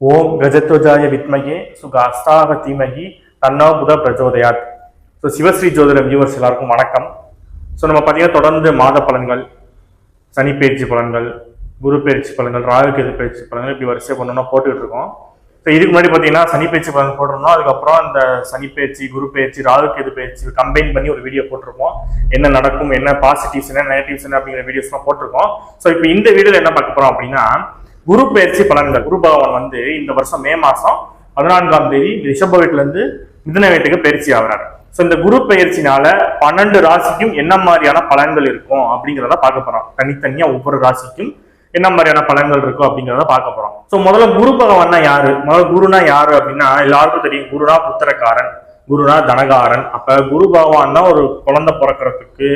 ஓம் கஜத்வஜாய வித்மகே சுகாஸ்தாக தீமகி தன்னா புத பிரஜோதயாத். ஸோ சிவஸ்ரீ ஜோதிட வியூவர்ஸ் எல்லாருக்கும் வணக்கம். ஸோ நம்ம பார்த்தீங்கன்னா தொடர்ந்து மாத பலன்கள் சனி பயிற்சி பலன்கள் குரு பயிற்சி பலன்கள் ராகுகேது பயிற்சி பலன்கள் இப்படி வரிசை ஒன்று போட்டுக்கிட்டு இருக்கோம். ஸோ இதுக்கு முன்னாடி பார்த்தீங்கன்னா சனி பயிற்சி பலன் போட்டிருந்தோம். அதுக்கப்புறம் இந்த சனி பயிற்சி குரு பயிற்சி ராகுகேது பயிற்சி கம்பைன் பண்ணி ஒரு வீடியோ போட்டிருக்கோம் என்ன நடக்கும் என்ன பாசிட்டிவ்ஸ் என்ன நெகட்டிவ்ஸ் என்ன அப்படிங்கிற வீடியோஸ்லாம் போட்டிருக்கோம். ஸோ இப்போ இந்த வீடியோவில் என்ன பார்க்க போகிறோம் அப்படின்னா குரு பயிற்சி பலன்கள். குரு பகவான் வந்து இந்த வருஷம் மே மாசம் பதினான்காம் தேதி ரிஷப வீட்டுல இருந்து மிதன வீட்டுக்கு பயிற்சி ஆகிறார். ஸோ இந்த குரு பயிற்சினால பன்னெண்டு ராசிக்கும் என்ன மாதிரியான பலன்கள் இருக்கும் அப்படிங்கிறத பார்க்க போறோம். தனித்தனியா ஒவ்வொரு ராசிக்கும் என்ன மாதிரியான பலன்கள் இருக்கும் அப்படிங்கிறத பார்க்க போறோம். ஸோ முதல்ல குரு பகவான்னா யாரு? முதல்ல குருனா யாரு அப்படின்னா எல்லாருக்கும் தெரியும். குருனா புத்திரக்காரன் குருனா தனகாரன். அப்ப குரு பகவான் தான் ஒரு குழந்தை பிறக்கிறதுக்கு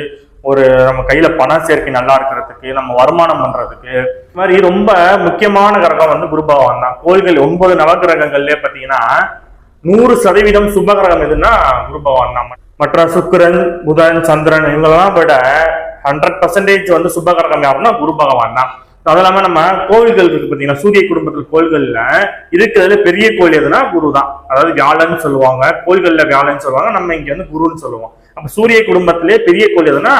ஒரு நம்ம கையில பண சேர்க்கை நல்லா இருக்கிறதுக்கு நம்ம வருமானம் பண்றதுக்கு இது மாதிரி ரொம்ப முக்கியமான கிரகம் வந்து குரு பகவான் தான். கோள்கள் ஒன்பது நவகிரகங்கள்லயே பாத்தீங்கன்னா நூறு சதவீதம் சுப கிரகம் எதுன்னா குரு பகவான் தான். மற்ற சுக்கிரன் புதன் சந்திரன் இவங்கெல்லாம் விட ஹண்ட்ரட் பர்சன்டேஜ் வந்து சுப கிரகம் யாருன்னா குரு பகவான் தான். அது இல்லாம நம்ம கோவில்கள் இருக்கு பாத்தீங்கன்னா சூரிய குடும்பத்தில் கோயில்கள்ல இருக்கிறதுல பெரிய கோயில் எதுனா குரு தான். அதாவது வியாழன்னு சொல்லுவாங்க கோயில்கள்ல வியாழன்னு சொல்லுவாங்க நம்ம இங்க வந்து குருன்னு சொல்லுவோம். அப்ப சூரிய குடும்பத்திலே பெரிய கோயில் எதுனா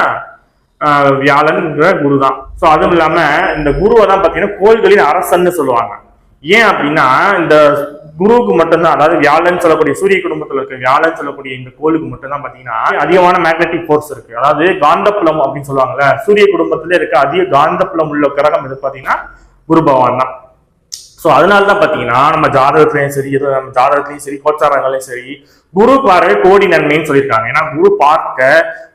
ஆஹ் வியாழன்ங்கிற குரு தான் ஸோ அதுவும் இல்லாம இந்த குருவை தான் பாத்தீங்கன்னா கோயில்களின் அரசன்னு சொல்லுவாங்க. ஏன் அப்படின்னா இந்த குருவுக்கு மட்டும்தான் அதாவது வியாழன் சொல்லக்கூடிய சூரிய குடும்பத்தில் இருக்க வியாழன் சொல்லக்கூடிய இந்த கோளுக்கு மட்டும்தான் பாத்தீங்கன்னா அதிகமான மேக்னெட்டிக் ஃபோர்ஸ் இருக்கு. அதாவது காந்தப்புலம் அப்படின்னு சொல்லுவாங்கல்ல சூரிய குடும்பத்திலே இருக்க அதிக காந்தப்புலம் உள்ள கிரகம் எது பாத்தீங்கன்னா குரு பகவான் தான். ஸோ அதனால தான் பார்த்தீங்கன்னா நம்ம ஜாதகத்துலையும் சரி இது நம்ம ஜாதகத்துலையும் சரி கோச்சாரங்களையும் சரி குரு பார்வை கோடி நன்மைன்னு சொல்லியிருக்காங்க. ஏன்னா குரு பார்க்க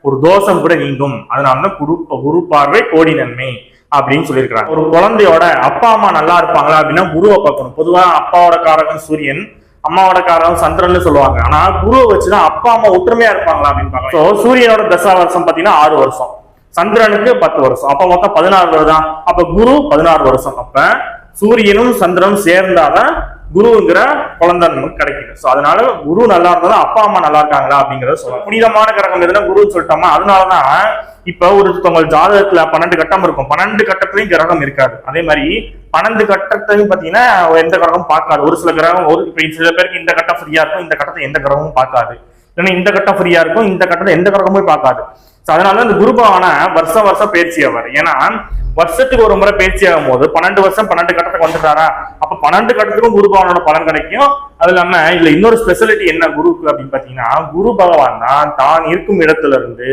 ஒரு தோஷம் கூட நீங்கும். அதனால தான் குரு குரு பார்வை கோடி நன்மை அப்படின்னு சொல்லியிருக்கிறாங்க. ஒரு குழந்தையோட அப்பா அம்மா நல்லா இருப்பாங்களா அப்படின்னா குருவை பார்க்கணும். பொதுவா அப்பாவோட காரகம் சூரியன் அம்மாவோட காரகம் சந்திரன்னு சொல்லுவாங்க. ஆனா குருவை வச்சுதான் அப்பா அம்மா ஒற்றுமையா இருப்பாங்களா அப்படின்னு பார்க்கலாம் சூரியனோட தசா வருஷம் பார்த்தீங்கன்னா ஆறு வருஷம். சந்திரனுக்கு பத்து வருஷம். அப்ப மொத்தம் பதினாறு வருதான் அப்ப குரு பதினாறு வருஷம். அப்ப சூரியனும் சந்திரனும் சேர்ந்தாதான் குருங்கிற குழந்தை நமக்கு கிடைக்குது. ஸோ அதனால குரு நல்லா இருந்தாலும் அப்பா அம்மா நல்லா இருக்காங்களா அப்படிங்கறத சொல்லலாம். புனிதமான கிரகம் எதுனா குருன்னு சொல்லிட்டோமா? அதனாலதான் இப்ப ஒருத்தவங்க ஜாதகத்துல பன்னெண்டு கட்டம் இருக்கும். பன்னெண்டு கட்டத்திலையும் கிரகம் இருக்காது. அதே மாதிரி பன்னெண்டு கட்டத்தையும் பாத்தீங்கன்னா எந்த கிரகமும் பார்க்காது. ஒரு சில கிரகம் ஒரு இப்ப சில பேருக்கு இந்த கட்டம் ஃப்ரீயா இருக்கும் இந்த கட்டத்தை எந்த கிரகமும் பார்க்காது. ஏன்னா இந்த கட்டம் ஃப்ரீயா இருக்கும் இந்த கட்டத்தை எந்த கிரகமும் பார்க்காது. அதனால இந்த குருபவான வருஷம் வருஷம் பயிற்சி ஆவார் ஏன்னா வருஷத்துக்கு ஒரு முறை பயிற்சி ஆகும் போது பன்னெண்டு வருஷம் பன்னெண்டு கட்டத்துக்கு வந்துட்டாரா? அப்ப பன்னெண்டு கட்டத்துக்கும் குரு பகவானோட பலன் கிடைக்கும். அது இல்லாம இதுல இன்னொரு ஸ்பெஷாலிட்டி என்ன குருக்கு அப்படின்னு பாத்தீங்கன்னா குரு பகவான் தான் தான் இருக்கும் இடத்துல இருந்து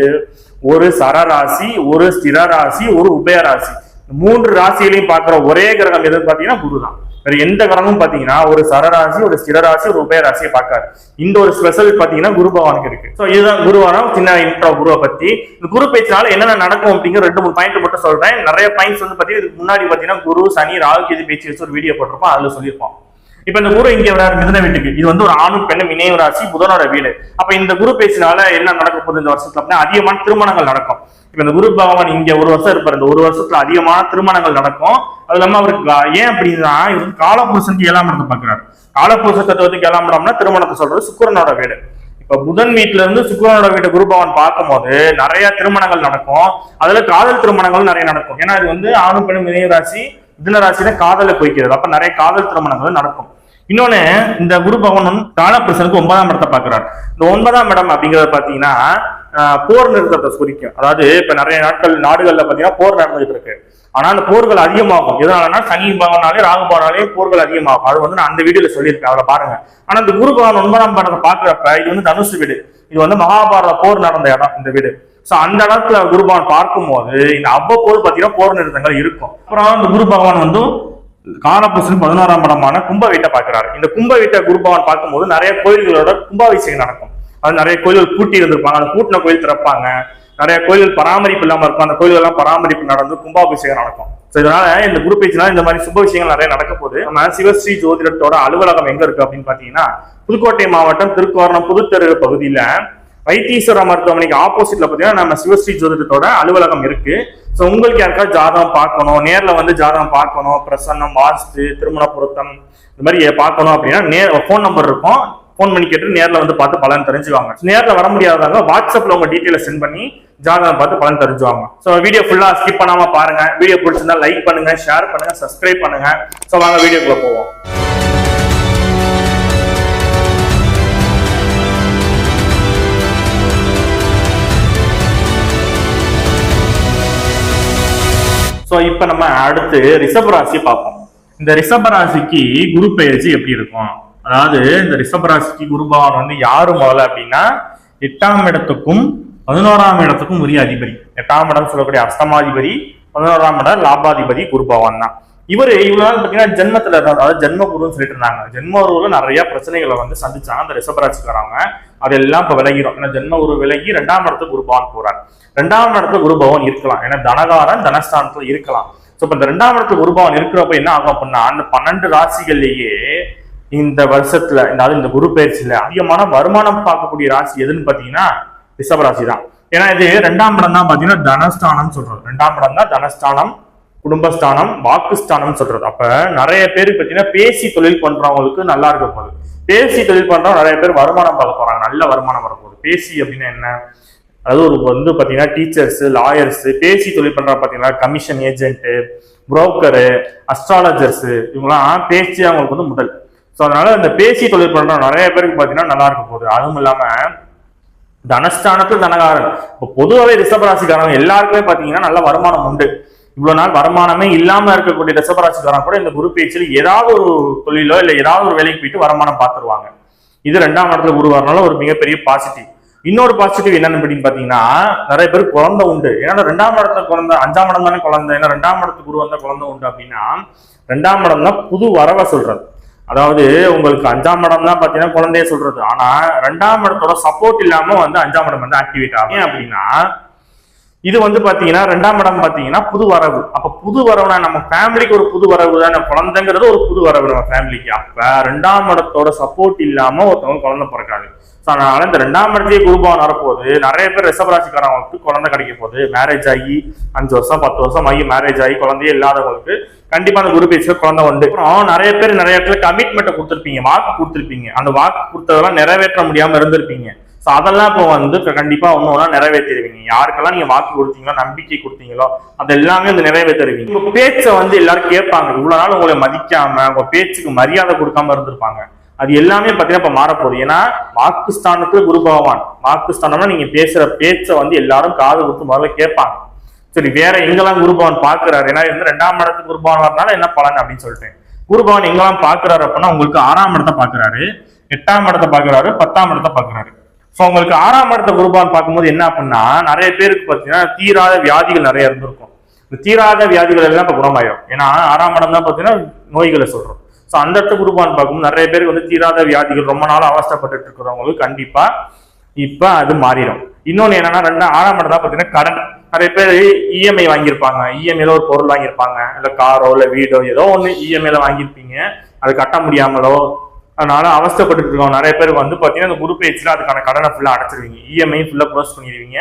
ஒரு சரராசி ஒரு ஸ்திரராசி ஒரு உபயராசி. மூன்று ராசிகளையும் பாக்குற ஒரே கிரகம் எதுன்னு பாத்தீங்கன்னா குரு தான். வேற எந்த கிரகமும் பாத்தீங்கன்னா ஒரு சரராசி ஒரு ஸ்திரராசி ஒரு உபயராசியை பார்க்காது. இந்த ஒரு ஸ்பெஷல் பாத்தீங்கன்னா குரு பகவானுக்கு இருக்கு. ஸோ இதுதான் குருவானம் சின்ன இன்ட்ரோ குருவை பத்தி. இந்த குரு பேச்சினால என்னென்ன நடக்கும் அப்படிங்கிற ரெண்டு மூணு பாயிண்ட் மட்டும் சொல்றேன். நிறைய பாயிண்ட்ஸ் வந்து பாத்தீங்கன்னா இதுக்கு முன்னாடி பாத்தீங்கன்னா குரு சனி ராகு கேது பேச்சு வச்சு ஒரு வீடியோ போட்டிருப்போம். அதுல சொல்லியிருப்போம். இப்ப இந்த குரு இங்க வராரு மிதன வீட்டுக்கு. இது வந்து ஒரு ஆணும் பெண்ணும் இணைய ராசி புதனோட வீடு. அப்ப இந்த குரு பேசினால என்ன நடக்க போகுது இந்த வருஷத்துல அப்படின்னா அதிகமான திருமணங்கள் நடக்கும். இப்ப இந்த குரு பகவான் இங்க ஒரு வருஷம் இருப்பார். இந்த ஒரு வருஷத்துல அதிகமான திருமணங்கள் நடக்கும். அது இல்லாம அவருக்கு ஏன் அப்படின்னா இவர் வந்து காலபுருஷனுக்கு ஏழாம் இடத்தை பாக்குறாரு காலபுருஷ தத்துவத்துக்கு ஏழாம் இடம்னா திருமணத்தை சொல்றது சுக்கரனோட வீடு. இப்ப புதன் வீட்டுல இருந்து சுக்கிரனோட வீட்டு குரு பகவான் பார்க்கும்போது நிறைய திருமணங்கள் நடக்கும். அதுல காதல் திருமணங்கள் நிறைய நடக்கும். ஏன்னா இது வந்து ஆணும் பெண்ணும் இணைய ராசி மிதுன ராசியில காதலை குறிக்கிறது. அப்ப நிறைய காதல் திருமணங்கள் நடக்கும். இன்னொன்னு இந்த குரு பகவான் காலபுருஷனுக்கு ஒன்பதாம் இடத்தை பாக்குறாரு இந்த ஒன்பதாம் இடம் அப்படிங்கறத பாத்தீங்கன்னா போர் நிறுத்தத்தை குறிக்கும். அதாவது இப்ப நிறைய நாட்கள் நாடுகள்ல பாத்தீங்கன்னா போர் நடந்துகிட்டு இருக்கு. ஆனா அந்த போர்கள் அதிகமாகும். எதனாலனா சனி பகவானாலே ராகு பகவானாலே போர்கள் அதிகமாகும். அது வந்து நான் அந்த வீடியோல சொல்லியிருக்கேன் அதை பாருங்க. ஆனா இந்த குரு பகவான் ஒன்பதாம் படத்தை பாக்குறப்ப இது வந்து தனுசு வீடு. இது வந்து மகாபாரத போர் நடந்த இடம் இந்த வீடு. சோ அந்த இடத்துல குருபவன் பார்க்கும்போது இந்த அவ்வப்போது பாத்தீங்கன்னா போர் நிறுத்தங்கள் இருக்கும். அப்புறம் அந்த குரு பகவான் வந்து காலபுருஷன் பதினோராம் படமான கும்ப வீட்டை பார்க்கிறாரு. இந்த கும்ப வீட்டை பார்க்கும்போது நிறைய கோயில்களோட கும்பாபிஷேகம் நடக்கும். அது நிறைய கோயில்கள் பூட்டி இருந்திருப்பாங்க. அந்த பூட்டின கோயில் திறப்பாங்க. நிறைய கோயில்கள் பராமரிப்பு இல்லாம இருக்கும். அந்த கோயில்கள் எல்லாம் பராமரிப்பு நடந்து கும்பாபிஷேகம் நடக்கும். ஸோ இதனால இந்த குரு பேச்சுனால இந்த மாதிரி சுப விஷயங்கள் நிறைய நடக்க போகுது. நம்ம சிவஸ்ரீ ஜோதிடத்தோட அலுவலகம் எங்க இருக்கு அப்படின்னு பாத்தீங்கன்னா புதுக்கோட்டை மாவட்டம் திருக்கோரணம் புதுத்தெரு பகுதியில வைத்தீஸ்வர மருத்துவமனைக்கு ஆப்போசிட்ல பாத்தீங்கன்னா நம்ம சிவஸ்ரீ ஜோதிடத்தோட அலுவலகம் இருக்கு. ஸோ உங்களுக்கு யாருக்காவது ஜாதகம் பார்க்கணும் நேரில் வந்து ஜாதகம் பார்க்கணும் பிரசன்னம் வாஸ்து திருமண பொருத்தம் இந்த மாதிரி பார்க்கணும் அப்படின்னா நேர் ஃபோன் நம்பர் இருக்கும். ஃபோன் பண்ணி கேட்டு நேரில் வந்து பார்த்து பலன் தெரிஞ்சுவாங்க. நேரில் வர முடியாதவங்க வாட்ஸ்அப்ல உங்க டீட்டெயிலை சென்ட் பண்ணி ஜாதகம் பார்த்து பலன் தெரிஞ்சுவாங்க. ஸோ வீடியோ ஃபுல்லா ஸ்கிப் பண்ணாம பாருங்க. வீடியோ பிடிச்சிருந்தா லைக் பண்ணுங்க ஷேர் பண்ணுங்க சப்ஸ்கிரைப் பண்ணுங்க. ஸோ வாங்க வீடியோக்குள்ள போவோம். ஸோ இப்போ நம்ம அடுத்து ரிஷப ராசி பார்ப்போம். இந்த ரிஷப ராசிக்கு குரு பெயர்ச்சி எப்படி இருக்கும்? அதாவது இந்த ரிஷப ராசிக்கு குரு பகவான் வந்து யாரு முதல்ல அப்படின்னா எட்டாம் இடத்துக்கும் பதினோராம் இடத்துக்கும் உரிய அதிபதி. எட்டாம் இடம் சொல்லக்கூடிய அஷ்டமாதிபதி பதினோராம் இடம் லாபாதிபதி குரு பகவான் தான். இவர் இவ்வளவு நாள் பாத்தீங்கன்னா ஜென்மத்துல அதாவது ஜென்ம குருன்னு சொல்லிட்டு இருந்தாங்க ஜென்மகுருல நிறைய பிரச்சனைகளை வந்து சந்திச்சாங்க. அந்த ரிஷபராசிக்காரவங்க. அதெல்லாம் இப்ப விலகிரும். ஏன்னா ஜென்ம குரு விலகி ரெண்டாம் இடத்துக்கு குரு பவன் போறார். ரெண்டாம் இடத்துல குரு பவன் இருக்கலாம். ஏன்னா தனகாரன் தனஸ்தானத்துல இருக்கலாம். சோ இப்ப இந்த ரெண்டாம் இடத்துல குரு பவன் இருக்கிறப்ப என்ன ஆகும் அப்படின்னா அந்த பன்னெண்டு ராசிகள்லயே இந்த வருஷத்துல அதாவது இந்த குரு பயிற்சியில அதிகமான வருமானம் பார்க்கக்கூடிய ராசி எதுன்னு பாத்தீங்கன்னா ரிஷபராசி தான் ஏன்னா இது ரெண்டாம் இடம் தான் பாத்தீங்கன்னா தனஸ்தானம் சொல்றோம். ரெண்டாம் இடம் தான் தனஸ்தானம். குடும்பஸ்தானம் வாக்குஸ்தானம் சொல்றது. அப்ப நிறைய பேருக்கு பாத்தீங்கன்னா பேசி தொழில் பண்றவங்களுக்கு நல்லா இருக்க போகுது பேசி தொழில் பண்றவங்க நிறைய பேர் வருமானம் பார்க்க போறாங்க. நல்ல வருமானம் வரப்போகுது. பேசி அப்படின்னா என்ன? அதாவது ஒரு வந்து பாத்தீங்கன்னா டீச்சர்ஸ் லாயர்ஸ் பேசி தொழில் பண்ற பாத்தீங்கன்னா கமிஷன் ஏஜென்ட் புரோக்கரு அஸ்ட்ராலஜர்ஸ் இவங்களாம் பேசி அவங்களுக்கு வந்து முதல். ஸோ அதனால இந்த பேசி தொழில் பண்ற நிறைய பேருக்கு பாத்தீங்கன்னா நல்லா இருக்க போகுது. அதுவும் இல்லாம தனஸ்தானத்தில் தனகாரன். இப்போ பொதுவாகவே ரிஷபராசிக்காரன் எல்லாருக்குமே பார்த்தீங்கன்னா நல்ல வருமானம் உண்டு. இவ்வளவு நாள் வருமானமே இல்லாம இருக்கக்கூடிய ரிசபராசிக்காரன் கூட இந்த குரு பேச்சில் ஏதாவது ஒரு தொழிலோ இல்ல ஏதாவது ஒரு வேலைக்கு போயிட்டு வருமானம் பார்த்துருவாங்க. இது ரெண்டாம் இடத்துல குரு வரனால ஒரு மிகப்பெரிய பாசிட்டிவ் இன்னொரு பாசிட்டிவ் என்னன்னு அப்படின்னு பாத்தீங்கன்னா நிறைய பேர் குழந்தை உண்டு. ஏன்னா ரெண்டாம் இடத்துல குழந்தை அஞ்சாம் இடம் தானே குழந்தை. ஏன்னா ரெண்டாம் இடத்துக்கு குரு வந்தா குழந்தை உண்டு அப்படின்னா ரெண்டாம் இடம் தான் புது வரவை சொல்றது. அதாவது உங்களுக்கு அஞ்சாம் இடம் தான் பாத்தீங்கன்னா குழந்தைய சொல்றது. ஆனா ரெண்டாம் இடத்தோட சப்போர்ட் இல்லாம வந்து அஞ்சாம் இடம் வந்து ஆக்டிவேட் ஆகும் அப்படின்னா இது வந்து பாத்தீங்கன்னா ரெண்டாம் இடம் பாத்தீங்கன்னா புது வரவு. அப்ப புது வரவுனா நம்ம ஃபேமிலிக்கு ஒரு புது வரவு தானே? குழந்தைங்கிறது ஒரு புது வரவு நம்ம ஃபேமிலிக்கு அப்ப ரெண்டாம் இடத்தோட சப்போர்ட் இல்லாம ஒருத்தவங்க குழந்தை பிறக்காது. ஸோ அதனால இந்த ரெண்டாம் இடத்தையே குருபவன் வரப்போகுது நிறைய பேர் ரிசபராசிக்காரவங்களுக்கு குழந்தை கிடைக்க போகுது. மேரேஜ் ஆகி அஞ்சு வருஷம் பத்து வருஷம் ஆகி மேரேஜ் ஆகி குழந்தையே இல்லாதவங்களுக்கு கண்டிப்பா அந்த குரு பேச்சு குழந்தை உண்டு. அப்புறம் நிறைய பேர் நிறைய இடத்துல கமிட்மெண்ட்டை கொடுத்துருப்பீங்க வாக்கு கொடுத்துருப்பீங்க. அந்த வாக்கு கொடுத்ததெல்லாம் நிறைவேற்ற முடியாம இருந்திருப்பீங்க. ஸோ அதெல்லாம் இப்போ வந்து க- கண்டிப்பா ஒன்று ஒன்றா நிறைவேற்றிடுவீங்க யாருக்கெல்லாம் நீங்க வாக்கு கொடுத்தீங்களோ நம்பிக்கை கொடுத்தீங்களோ அது எல்லாமே வந்து நிறைவேற்றிடுவீங்க உங்க பேச்சை வந்து எல்லாரும் கேட்பாங்க. இவ்வளவு நாள் உங்களை மதிக்காம உங்க பேச்சுக்கு மரியாதை கொடுக்காம இருந்திருப்பாங்க. அது எல்லாமே பார்த்தீங்கன்னா இப்போ மாறப்போகுது. ஏன்னா வாக்குஸ்தானத்துல குரு பகவான். வாக்குஸ்தானம்னா நீங்க பேசுற பேச்சை வந்து எல்லாரும் காது கொடுத்து முதல்ல கேட்பாங்க. சரி வேற எங்கெல்லாம் குருபவன் பாக்குறாரு? ஏன்னா இது ரெண்டாம் இடத்துக்கு குருபவன் வரனால என்ன பலன் அப்படின்னு சொல்லிட்டேன் குருபவன் எங்கெல்லாம் பாக்குறாரு அப்படின்னா உங்களுக்கு ஆறாம் இடத்தை பாக்குறாரு எட்டாம் இடத்தை பாக்குறாரு பத்தாம் இடத்தை பாக்குறாரு. ஸோ உங்களுக்கு ஆறாம் இடத்த குருபான் பார்க்கும்போது என்ன அப்படின்னா நிறைய பேருக்கு பார்த்தீங்கன்னா தீராத வியாதிகள் நிறைய இருந்திருக்கும். இந்த தீராத வியாதிகள் எல்லாம் இப்போ குணமாயிடும் ஏன்னா ஆறாம் இடம் தான் பார்த்தீங்கன்னா நோய்களை சொல்கிறோம் ஸோ அந்த இடத்த குருபான் பார்க்கும்போது நிறைய பேருக்கு வந்து தீராத வியாதிகள் ரொம்ப நாள் அவஸ்தைப்பட்டுட்டு இருக்கிறவங்களுக்கு கண்டிப்பாக இப்போ அது மாறிடும். இன்னொன்று என்னன்னா ரெண்டு ஆறாம் இடம் தான் பார்த்தீங்கன்னா கடன். நிறைய பேர் இஎம்ஐ வாங்கியிருப்பாங்க. இஎம்ஐல ஒரு பொருள் வாங்கியிருப்பாங்க. இல்லை காரோ இல்லை வீடோ ஏதோ ஒன்று இஎம்ஐல வாங்கியிருப்பீங்க. அது கட்ட முடியாமலோ அதனால அவஸ்தப்பட்டு இருக்கோம். நிறைய பேர் வந்து பார்த்தீங்கன்னா அந்த குரூப் பேச்சுல அதுக்கான கடனை ஃபுல்லாக அடைச்சிருவீங்க. இஎம்ஐ ஃபுல்லாக க்ளோஸ் பண்ணிடுவீங்க.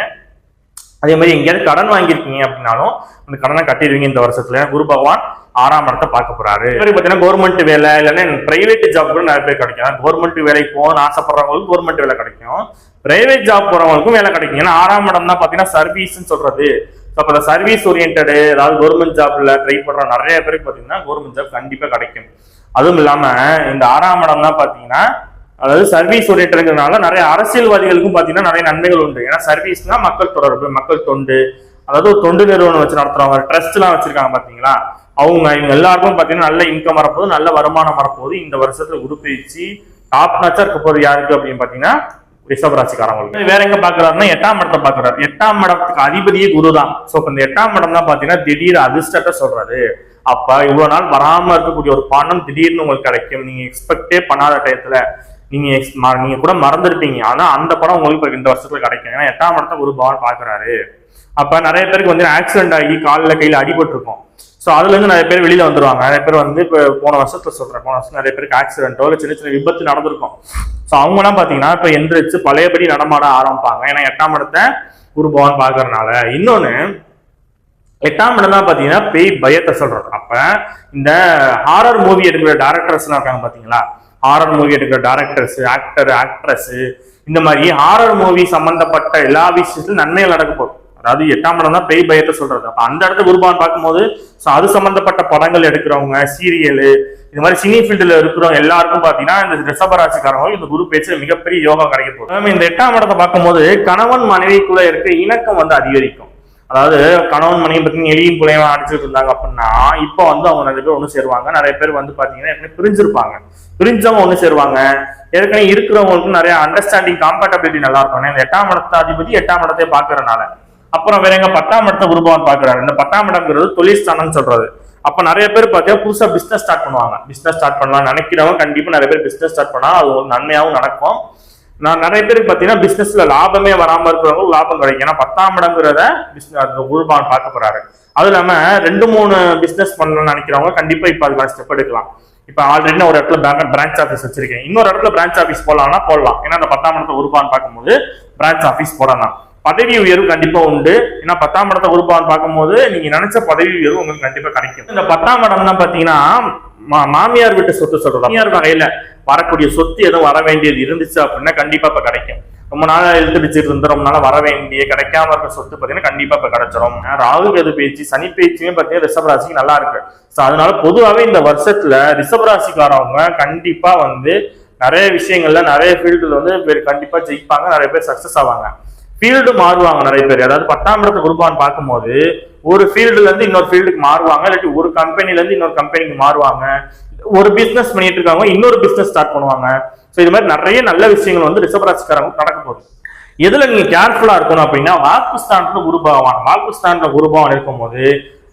அதே மாதிரி எங்கேயாவது கடன் வாங்கியிருக்கீங்க அப்படின்னாலும் அந்த கடனை கட்டிடுவீங்க இந்த வருஷத்துல. குரு பகவான் ஆறாம் இடத்தை பார்க்க போறாரு. மாதிரி பாத்தீங்கன்னா கவர்மெண்ட் வேலை இல்லைன்னா பிரைவேட் ஜாப் கூட நிறைய பேர் கிடைக்கும். கவர்மெண்ட் வேலைக்கு போகணும்னு ஆசைப்படுறவங்களுக்கு கவர்மெண்ட் வேலை கிடைக்கும். பிரைவேட் ஜாப் போறவங்களுக்கும் வேலை கிடைக்கும். ஏன்னா ஆறாம் இடம் தான் பாத்தீங்கன்னா சர்வீஸ்ன்னு சொல்றது. ஸோ அப்போ சர்வீஸ் ஓரியன்டு அதாவது கவர்மெண்ட் ஜாப்ல ட்ரை பண்ற நிறைய பேருக்கு பார்த்தீங்கன்னா கவர்மெண்ட் ஜாப் கண்டிப்பாக கிடைக்கும். அதுவும் இல்லாம இந்த ஆறாம் இடம் தான் பாத்தீங்கன்னா அதாவது சர்வீஸ் ஓரியன்ட்ங்கிறதுனால நிறைய அரசியல்வாதிகளுக்கும் பாத்தீங்கன்னா நிறைய நன்மைகள் உண்டு. ஏன்னா சர்வீஸ்னா மக்கள் தொடர்பு மக்கள் தொண்டு அதாவது ஒரு தொண்டு நிறுவனம் வச்சு நடத்துறவங்க ட்ரஸ்ட் எல்லாம் வச்சிருக்காங்க பாத்தீங்களா? அவங்க இவங்க எல்லாருக்கும் பாத்தீங்கன்னா நல்ல இன்கம் வரப்போகுது நல்ல வருமானம் வரப்போகுது. இந்த வருஷத்துல உருப்பிச்சு டாப் நச்சா இருக்க போறது யாருக்கு அப்படின்னு பாத்தீங்கன்னா ரிஷபராசிக்காரங்களுக்கு. வேற எங்க பாக்குறாருன்னா எட்டாம் இடத்தை பாக்குறாரு. எட்டாம் இடத்துக்கு அதிபதியே குரு தான் சோ இந்த எட்டாம் இடம் தான் பாத்தீங்கன்னா திடீர் அதிர்ஷ்டத்தை சொல்றாரு. அப்ப இவ்வளவு நாள் வராம இருக்கக்கூடிய ஒரு பணம் திடீர்னு உங்களுக்கு கிடைக்கும். நீங்க எக்ஸ்பெக்டே பண்ணாத டயத்துல நீங்க நீங்க கூட மறந்துருப்பீங்க. ஆனா அந்த படம் உங்களுக்கு இந்த வருஷத்துல கிடைக்கும். ஏன்னா எட்டாம் இடத்த குரு பகவான் பாக்குறாரு. அப்ப நிறைய பேருக்கு வந்து ஆக்சிடென்ட் ஆகி காலில் கையில அடிபட்டு இருக்கும் ஸோ அதுலேருந்து நிறைய பேர் வெளியில் வந்துருவாங்க. நிறைய பேர் வந்து இப்போ போன வருஷத்தில் சொல்கிறேன் போன வருஷம் நிறைய பேருக்கு ஆக்சிடென்ட்டோ இல்லை சின்ன சின்ன விபத்து நடந்திருக்கும். ஸோ அவங்கலாம் பார்த்தீங்கன்னா இப்போ எந்திரிச்சு பழையபடி நடமாட ஆரம்பிப்பாங்க. ஏன்னா எட்டாம் இடத்த குரு பகவான் பாக்குறதுனால இன்னொன்னு எட்டாம் இடம் தான் பார்த்தீங்கன்னா பேய் பயத்தை சொல்றது. அப்போ இந்த ஹாரர் மூவி எடுக்கிற டேரக்டர்ஸ்லாம் இருக்காங்க பார்த்தீங்களா ஹாரர் மூவி எடுக்கிற டேரக்டர்ஸ் ஆக்டர் ஆக்ட்ரஸ் இந்த மாதிரி ஹாரர் மூவி சம்மந்தப்பட்ட எல்லா விஷயத்திலும் நன்மைகள் நடக்க போகுது. அதாவது எட்டாம் இடம் தான் பேய் பயத்தை சொல்றது. அப்ப அந்த இடத்துல குருபான் பார்க்கும்போது அது சம்பந்தப்பட்ட படங்கள் எடுக்கிறவங்க சீரியலு இந்த மாதிரி சினி ஃபீல்டில் இருக்கிறவங்க எல்லாருக்கும் பார்த்தீங்கன்னா இந்த ரிஷபராசிக்காரங்க இந்த குரு பேச்சு மிகப்பெரிய யோகம் கிடைக்க போகுது. நம்ம இந்த எட்டாம் இடத்தை பார்க்கும்போது கணவன் மனைவிக்குள்ள இருக்க இணக்கம் வந்து அதிகரிக்கும். அதாவது கணவன் மனைவி பார்த்தீங்கன்னா எலியும் புலையும் அடிச்சுட்டு இருந்தாங்க அப்படின்னா இப்போ வந்து அவங்க நிறைய பேர் ஒன்று சேருவாங்க. நிறைய பேர் வந்து பார்த்தீங்கன்னா ஏற்கனவே பிரிஞ்சிருப்பாங்க. பிரிஞ்சவங்க ஒன்று சேருவாங்க. ஏற்கனவே இருக்கிறவங்களுக்கு நிறைய அண்டர்ஸ்டாண்டிங் காம்பேட்டபிலிட்டி நல்லா இருக்கும் ஏன்னா இந்த எட்டாம் இடத்த அதிபதி எட்டாம் இடத்தை பார்க்கறனால அப்புறம் வேற எங்க பத்தாம் இடத்த குருபவன் பார்க்கறாரு. இந்த பத்தாம் இடம்ங்கிறது தொழில் ஸ்தானம்னு சொல்றது. அப்ப நிறைய பேர் பார்த்தீங்கன்னா புதுசா பிசினஸ் ஸ்டார்ட் பண்ணுவாங்க. பிசினஸ் ஸ்டார்ட் பண்ணலாம் நினைக்கிறவங்க கண்டிப்பா நிறைய பேர் பிசினஸ் ஸ்டார்ட் பண்ணா அது ஒரு நன்மையாகவும் நடக்கும். நான் நிறைய பேருக்கு பார்த்தீங்கன்னா பிசினஸ்ல லாபமே வராம இருக்கிறவங்களுக்கு லாபம் கிடைக்கும். ஏன்னா பத்தாம் இடங்கிறத பிசினஸ் குருபான் பார்க்க போறாரு. அது இல்லாம ரெண்டு மூணு பிசினஸ் பண்ணணும்னு நினைக்கிறவங்க கண்டிப்பா இப்ப அதுக்கான ஸ்டெப் எடுக்கலாம். இப்ப ஆல்ரெடி நான் ஒரு இடத்துல பேங்க் பிரான்ச் ஆஃபீஸ் வச்சிருக்கேன். இன்னொரு இடத்துல பிரான்ச் ஆஃபீஸ் போடலாம்னா போடலாம். ஏன்னா அந்த பத்தாம் இடத்துல உருவான்னு பார்க்கும்போது பிரான்ச் ஆஃபீஸ் போடலாம். பதவி உயர்வு கண்டிப்பா உண்டு. ஏன்னா பத்தாம் இடத்த உருவான்னு பார்க்கும்போது நீங்க நினைச்ச பதவி உயர்வு உங்களுக்கு கண்டிப்பா கிடைக்கும். இந்த பத்தாம் இடம் தான் பாத்தீங்கன்னா மா- மாமியார் வீட்டு சொத்து சொல்றோம். மாமியார் வகையில வரக்கூடிய சொத்து எதுவும் வர வேண்டியது இருந்துச்சு அப்படின்னா கண்டிப்பா இப்ப கிடைக்கும். ரொம்ப நாளா இழுத்துடிச்சிட்டு இருந்த ரொம்ப நாள் வர வேண்டிய கிடைக்காம இருக்க சொத்து பாத்தீங்கன்னா கண்டிப்பா இப்ப கிடைச்சிரும். ராகு கேது பேச்சு சனி பேச்சுமே பாத்தீங்கன்னா ரிஷபராசிக்கு நல்லா இருக்கு. சோ அதனால பொதுவாவே இந்த வருஷத்துல ரிஷபராசிக்காரவங்க கண்டிப்பா வந்து நிறைய விஷயங்கள்ல நிறைய ஃபீல்டுல வந்து பேர் கண்டிப்பா ஜெயிப்பாங்க. நிறைய பேர் சக்சஸ் ஆவாங்க. ஃபீல்டு மாறுவாங்க நிறைய பேர். அதாவது பத்தாம் இடத்து குருபான் பார்க்கும்போது ஒரு ஃபீல்டுல இருந்து இன்னொரு ஃபீல்டுக்கு மாறுவாங்க இல்லாட்டி ஒரு கம்பெனில இருந்து இன்னொரு கம்பெனிக்கு மாறுவாங்க. ஒரு பிசினஸ் பண்ணிட்டு இருக்காங்க இன்னொரு பிசினஸ் ஸ்டார்ட் பண்ணுவாங்க. ஸோ இது மாதிரி நிறைய நல்ல விஷயங்கள் வந்து ரிசபராசிக்காரங்க நடக்க போகுது. எதுல நீங்க கேர்ஃபுல்லா இருக்கணும் அப்படின்னா வாக்குஸ்தானத்துல குரு பகவான் வாக்குஸ்தானத்துல குரு பகவான் இருக்கும்போது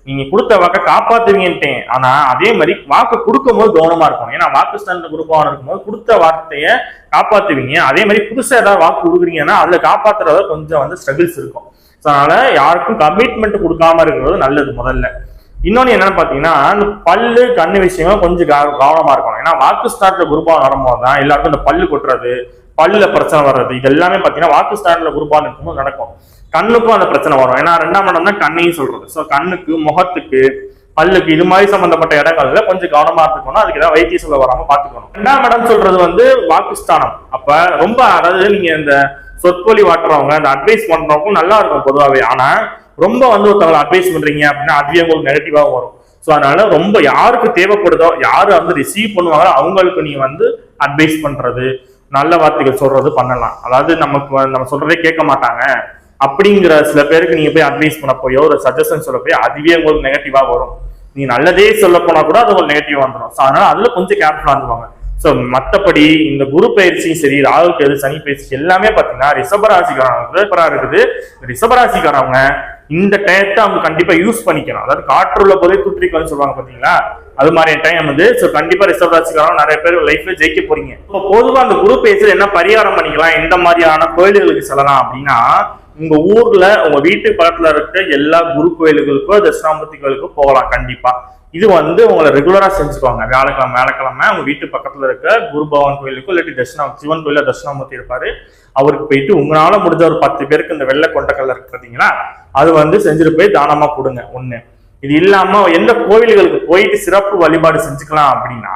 நீங்க கொடுத்த வாக்கை காப்பாத்துவீங்கன்ட்டேன். ஆனா அதே மாதிரி வாக்கு கொடுக்கும் போது கவனமா இருக்கணும். ஏன்னா வாக்குஸ்தானத்துல குரு பகவான் இருக்கும்போது கொடுத்த வார்த்தைய காப்பாத்துவீங்க. அதே மாதிரி புதுசா ஏதாவது வாக்கு கொடுக்குறீங்கன்னா அதுல காப்பாத்துறத கொஞ்சம் வந்து ஸ்ட்ரகிள்ஸ் இருக்கும். ஸோ அதனால யாருக்கும் கமிட்மெண்ட் கொடுக்காம இருக்கிறது நல்லது முதல்ல. இன்னொன்னு என்னன்னு பாத்தீங்கன்னா இந்த பல்லு கண்ணு விஷயமா கொஞ்சம் கவ- கவனமா இருக்கணும். ஏன்னா வாக்கு ஸ்டார்ட்ல குருபான் வரும்போது தான் எல்லாருக்கும் இந்த பல்லு கொட்டுறது பல்லுல பிரச்சனை வர்றது இது எல்லாமே பாத்தீங்கன்னா வாக்கு ஸ்டாண்ட்ல குருபான் இருக்கும்போது நடக்கும். கண்ணுக்கும் அந்த பிரச்சனை வரும். ஏன்னா ரெண்டாம் இடம் தான் கண்ணையும் சொல்றது. ஸோ கண்ணுக்கு முகத்துக்கு பல்லுக்கு இது மாதிரி சம்பந்தப்பட்ட இடங்கள்ல கொஞ்சம் கவனமா இருக்கணும் அதுக்கு ஏதாவது வைத்திய சொல்ல வராம பாத்துக்கணும் ரெண்டாம் இடம் சொல்றது வந்து வாக்குஸ்தானம். அப்ப ரொம்ப அதாவது நீங்க இந்த சொற்பொழி வாட்டுறவங்க இந்த அட்வைஸ் பண்றவங்க நல்லா இருக்கும் பொதுவாகவே ஆனா ரொம்ப வந்து ஒருத்தவங்களை அட்வைஸ் பண்றீங்க அப்படின்னா அதுவே உங்களுக்கு நெகட்டிவா வரும். ஸோ அதனால ரொம்ப யாருக்கு தேவைப்படுதோ யாரு வந்து ரிசீவ் பண்ணுவாங்களோ அவங்களுக்கு நீ வந்து அட்வைஸ் பண்றது நல்ல வார்த்தைகள் சொல்றது பண்ணலாம். அதாவது நமக்கு நம்ம சொல்றதே கேட்க மாட்டாங்க. அப்படிங்கிற சில பேருக்கு நீங்க போய் அட்வைஸ் பண்ண போயோ ஒரு சஜஷன் சொல்ல போய் அதுவே உங்களுக்கு நெகட்டிவா வரும். நீ நல்லதே சொல்ல போனா கூட அது உங்களுக்கு நெகட்டிவா வந்துடும் ஸோ அதனால அதுல கொஞ்சம் கேர்ஃபுல்லா இருந்துவாங்க ஸோ மற்றபடி இந்த குரு பயிற்சியும் சரி ராகு கேது சனி பயிற்சி எல்லாமே பார்த்தீங்கன்னா ரிஷபராசிக்காரங்க இருக்குது. ரிஷபராசிக்காரவங்க இந்த டயத்தை அவங்க கண்டிப்பா யூஸ் பண்ணிக்கணும். அதாவது காற்றுள்ள போதே தூற்றிக்கணும்னு சொல்லுவாங்க பாத்தீங்களா? அது மாதிரி டைம் வந்து ஸோ கண்டிப்பா ரிஷபராசிக்காரங்க நிறைய பேர் லைஃப்ல ஜெயிக்க போறீங்க. இப்போ பொதுவாக அந்த குரு பயிற்சியில் என்ன பரிகாரம் பண்ணிக்கலாம் எந்த மாதிரியான கோயில்களுக்கு செல்லலாம் அப்படின்னா உங்க ஊர்ல உங்க வீட்டு பக்கத்துல இருக்க எல்லா குரு கோயில்களுக்கோ தட்சிணாமூர்த்தி கோயிலுக்கோ போகலாம் கண்டிப்பா. இது வந்து உங்களை ரெகுலரா செஞ்சுக்கோங்க வியாழக்கிழமை வியாழக்கிழமை உங்க வீட்டு பக்கத்துல இருக்க குரு பவன் கோயிலுக்கோ இல்லாட்டி தட்சிணா சிவன் கோயில தட்சிணாமூர்த்தி இருப்பாரு. அவருக்கு போயிட்டு உங்களால முடிஞ்ச ஒரு பத்து பேருக்கு இந்த வெள்ளை கொண்டக்கல்ல கல்ல பாத்தீங்களா? அது வந்து செஞ்சுட்டு போய் தானமா கொடுங்க ஒண்ணு. இது இல்லாம எந்த கோவில்களுக்கு போயிட்டு சிறப்பு வழிபாடு செஞ்சுக்கலாம் அப்படின்னா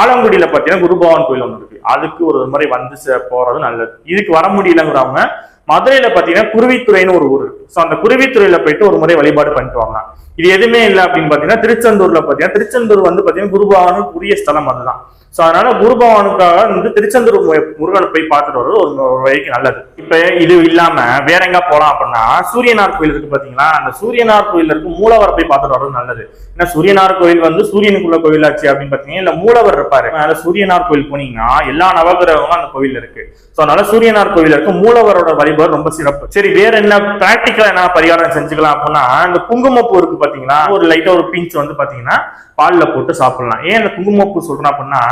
ஆலங்குடியில பாத்தீங்கன்னா குருபகவன் கோயில் ஒன்று இருக்கு. அதுக்கு ஒரு முறை வந்து போறது நல்லது. இதுக்கு வர முடியலங்கிறவங்க மதுரையில பாத்தீங்கன்னா குருவித்துறைன்னு ஒரு ஊர் இருக்கு. ஸோ அந்த குருவித்துறையில போயிட்டு ஒரு முறை வழிபாடு பண்ணிட்டு வரலாம் இது எதுவுமே இல்லை அப்படின்னு பாத்தீங்கன்னா திருச்செந்தூர்ல பாத்தீங்கன்னா திருச்செந்தூர் வந்து பாத்தீங்கன்னா குருபவானுக்குரிய ஸ்தலம் அதுதான். ஸோ அதனால குருபவானுக்காக வந்து திருச்செந்தூர் முருகனை போய் பார்த்துட்டு வர்றது ஒரு ஒரு வழிக்கு நல்லது. இப்ப இது இல்லாம வேற எங்க போலாம் அப்படின்னா சூரியனார் கோயில் இருக்கு பாத்தீங்களா? அந்த சூரியனார் கோயில் இருக்கு மூலவரை போய் பார்த்துட்டு வர்றது நல்லது. ஏன்னா சூரியனார் கோயில் வந்து சூரியனுக்குள்ள கோயிலாச்சு அப்படின்னு பாத்தீங்கன்னா இல்ல மூலவர் இருப்பாரு. அதனால சூரியனார் கோயில் போனீங்கன்னா எல்லா நவகிரகமும் அந்த கோயில் இருக்கு. ஸோ அதனால சூரியனார் கோயில் இருக்கு மூலவரோட வழிபாடு ரொம்ப சிறப்பு. சரி வேற என்ன பிராக்டிக்கலா என்ன பரிகாரம் செஞ்சுக்கலாம் அப்படின்னா இந்த குங்குமப்பூ இருக்கு பாத்தீங்களா? ஒரு லைட்டா ஒரு பிஞ்ச் வந்து பாத்தீங்கன்னா பாலில் போட்டு சாப்பிடலாம். ஏன் இந்த குங்குமப்பூ சொல்றேன் அப்படின்னா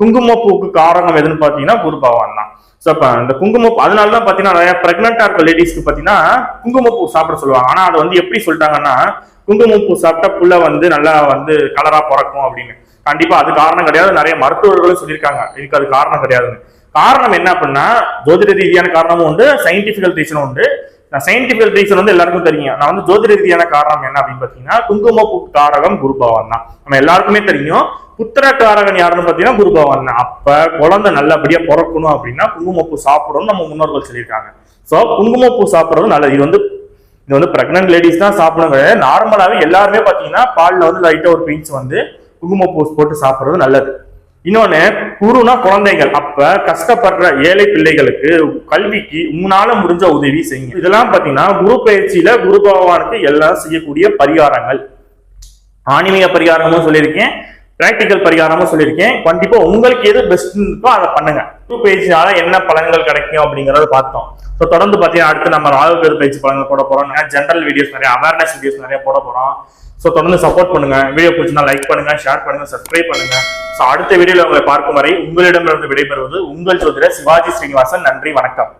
குங்குமப்பூக்கு காரணம் எதுன்னு பாத்தீங்கன்னா குரு பகவான் தான். ஸோ அப்ப இந்த குங்குமப்பூ அதனால தான் பாத்தீங்கன்னா நிறைய பிரெக்னெண்டா இருக்க லேடிஸ்க்கு பாத்தீங்கன்னா குங்குமப்பூ சாப்பிட சொல்லுவாங்க. ஆனா அதை வந்து எப்படி சொல்லிட்டாங்கன்னா குங்குமப்பூ சாப்பிட்டா புள்ள வந்து நல்லா வந்து கலரா பிறக்கும் அப்படின்னு. கண்டிப்பா அது காரணம் கிடையாது. நிறைய மருத்துவர்களும் சொல்லியிருக்காங்க. இதுக்கு அது காரணம் கிடையாதுன்னு. காரணம் என்ன அப்படின்னா ஜோதிட ரீதியான காரணமும் உண்டு சயின்டிபிக்கல் ரீசனும் உண்டு. நான் சயின்டிபிக்கல் ரீசன் வந்து எல்லாருக்கும் தெரியும். நான் வந்து ஜோதிட ரீதியான காரணம் என்ன அப்படின்னு பாத்தீங்கன்னா குங்குமப்பூ காரகம் குரு பகவான் தான். நம்ம எல்லாருக்குமே தெரியும். புத்திர யாருன்னு பாத்தீங்கன்னா குரு பகவான் அப்ப குழந்தை நல்லபடியா பிறக்கணும் அப்படின்னா குங்குமப்பூ சாப்பிடணும்னு நம்ம முன்னோர்கள் சொல்லியிருக்காங்க. சோ குங்குமப்பூ சாப்பிடுறது நல்லது. இது வந்து இது வந்து பிரெக்னன்ட் லேடிஸ் தான் சாப்பிடுங்க நார்மலாவே எல்லாருமே பாத்தீங்கன்னா பால்ல வந்து லைட்டா ஒரு பிஞ்ச் வந்து குங்குமப்பூ போட்டு சாப்பிட்றது நல்லது. இன்னொன்னு குருனா குழந்தைகள். அப்ப கஷ்டப்படுற ஏழை பிள்ளைகளுக்கு கல்விக்கு உங்களால முடிஞ்ச உதவி செய்யுங்க. இதெல்லாம் பாத்தீங்கன்னா குரு பயிற்சியில குரு பகவானுக்கு எல்லாம் செய்யக்கூடிய பரிகாரங்கள். ஆன்மீக பரிகாரமும் சொல்லியிருக்கேன். பிராக்டிக்கல் பரிகாரமும் சொல்லியிருக்கேன். கண்டிப்பா உங்களுக்கு எது பெஸ்ட் இருக்கோ அதை பண்ணுங்க. டூ பேஜ்னால என்ன பலன்கள் கிடைக்கும் அப்படிங்கறத பார்த்தோம். ஸோ தொடர்ந்து பார்த்தீங்கன்னா அடுத்து நம்ம ராகு பேர் பயிற்சி பலன்கள் போட போறோம். ஜென்ரல் வீடியோஸ் நிறைய அவேர்னஸ் வீடியோஸ் நிறைய போட போறோம். ஸோ தொடர்ந்து சப்போர்ட் பண்ணுங்க. வீடியோ பிடிச்சிருந்தா லைக் பண்ணுங்க ஷேர் பண்ணுங்க சப்ஸ்கிரைப் பண்ணுங்க. ஸோ அடுத்த வீடியோவில் உங்களை பார்க்கும் வரை உங்களிடமிருந்து விடைபெறுவது உங்கள் ஜோதிடர் சிவாஜி ஸ்ரீனிவாசன். நன்றி வணக்கம்.